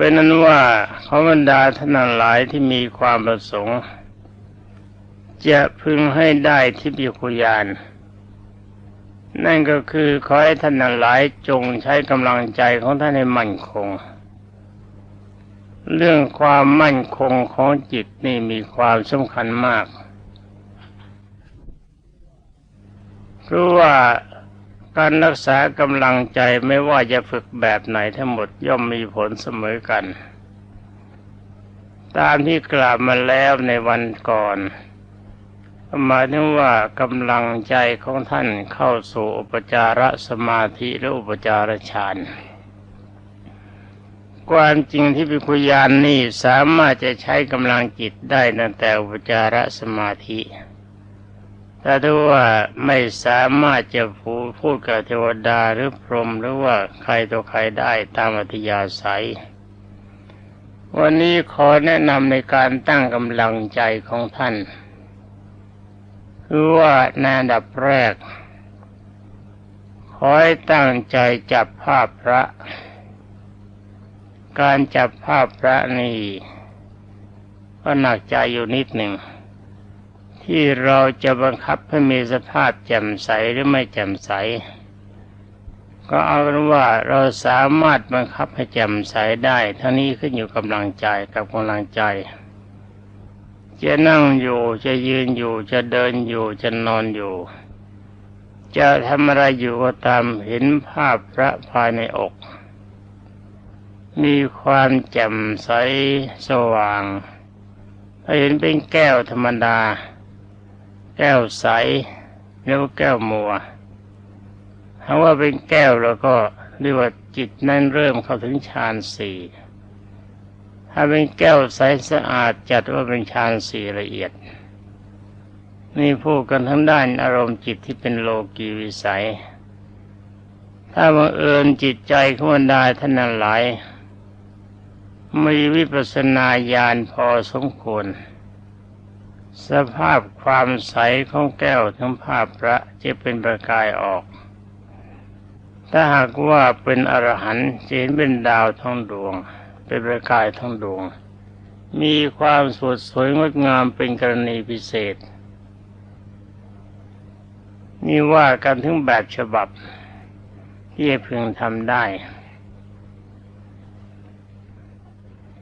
เป็นนั้นว่าขอบรรดาท่านหลายที่มีความประสงค์ จะพึงให้ได้ทิพยคุยาน นั่นก็คือขอให้ท่านหลายจงใช้กำลังใจของท่านให้มั่นคง เรื่องความมั่นคงของจิตนี่มีความสำคัญมาก เพราะว่า การรักษากำลังใจไม่ว่าจะฝึกแบบไหนทั้งหมดย่อมมีผลเสมอกัน ตามที่กล่าวมาแล้วในวันก่อนหมายถึงว่ากำลังใจของท่านเข้าสู่อุปจารสมาธิและอุปจารฌานความจริงที่พิคุยานนี่สามารถจะใช้กำลังจิตได้ตั้งแต่อุปจารสมาธิ ถ้าถ้าว่าไม่สามารถจะพูดพูดกับเทวดาหรือพรหมหรือว่าใครตัวใครได้ตามอัธยาศัย วันนี้ขอแนะนำในการตั้งกำลังใจของท่านคือว่าในอันดับแรก ขอให้ตั้งใจจับภาพพระ การจับภาพพระนี่ก็หนักใจอยู่นิดหนึ่ง ที่เราจะบังคับให้มีสภาพแจ่มใสหรือไม่แจ่มใส ก็เอาเป็นว่าเราสามารถบังคับให้แจ่มใสได้ทั้งนี้ขึ้นอยู่กำลังใจกับกำลังใจ จะนั่งอยู่จะยืนอยู่จะเดินอยู่จะนอนอยู่ จะทำอะไรอยู่ก็ตามเห็นภาพพระภายในอก มีความแจ่มใสสว่างเห็นเป็นแก้วธรรมดา แก้วใสเรียกว่าแก้วมัวถ้าว่าเป็นแก้วแล้วก็เรียกว่าจิตนั้นเริ่มเข้าถึงฌานสี่ถ้าเป็นแก้วใสสะอาดจัดว่าเป็นฌานสี่ละเอียด นี่พูดกันทั้งด้านอารมณ์จิตที่เป็นโลกีวิสัย ถ้าบังเอิญจิตใจของบรรดาท่านนั้นหลายมีวิปัสสนาญาณพอสมควร สภาพความใสของแก้วทั้งภาพพระจะเป็นประกายออก ถ้าหากว่าเป็นอรหันต์จะเห็นเป็นดาวท้องดวง เป็นประกายท้องดวง มีความสดสวยงดงามเป็นกรณีพิเศษ นี่ว่ากันถึงแบบฉบับที่พึงทำได้